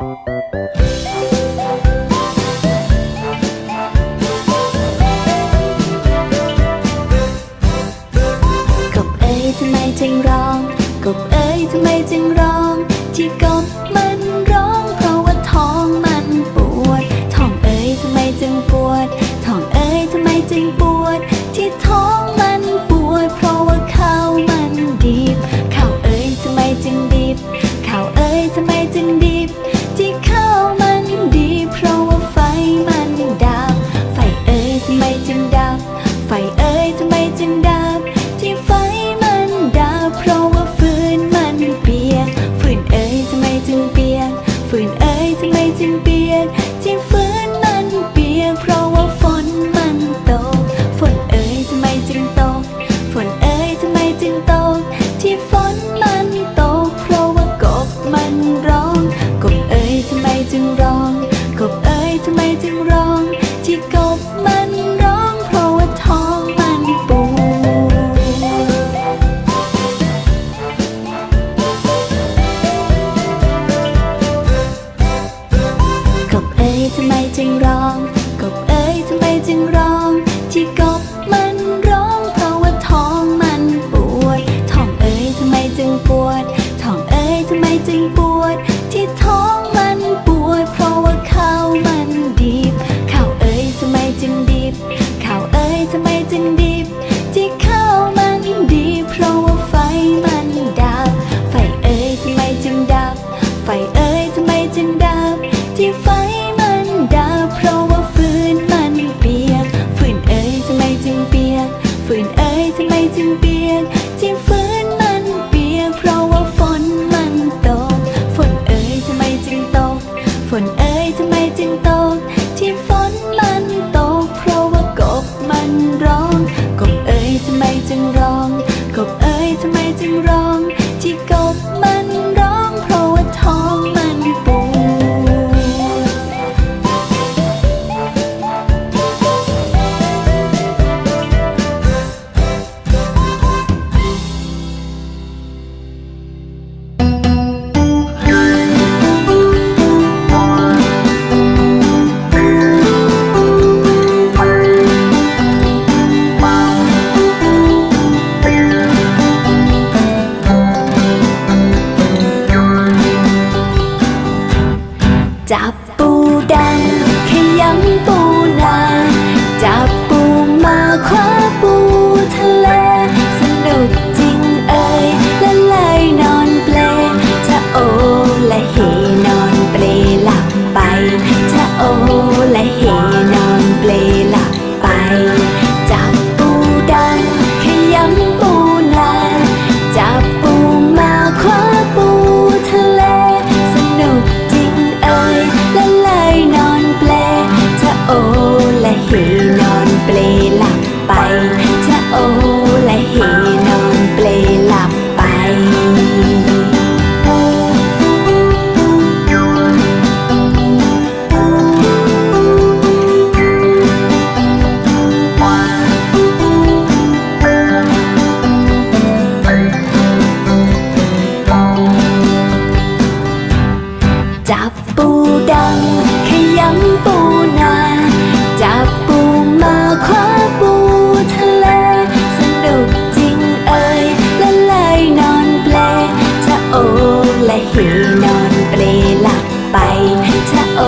กบเอ๋ยทำไมจึงร้อง กบเอ๋ยทำไมจึงร้อง ที่กบ ปูดังขยำปูนาจับปูมาคว้าปูทะเล สนุกจริงเอ่ยละลยนอนเปลจะโอและเหนอนเปลหลับไปจะโอ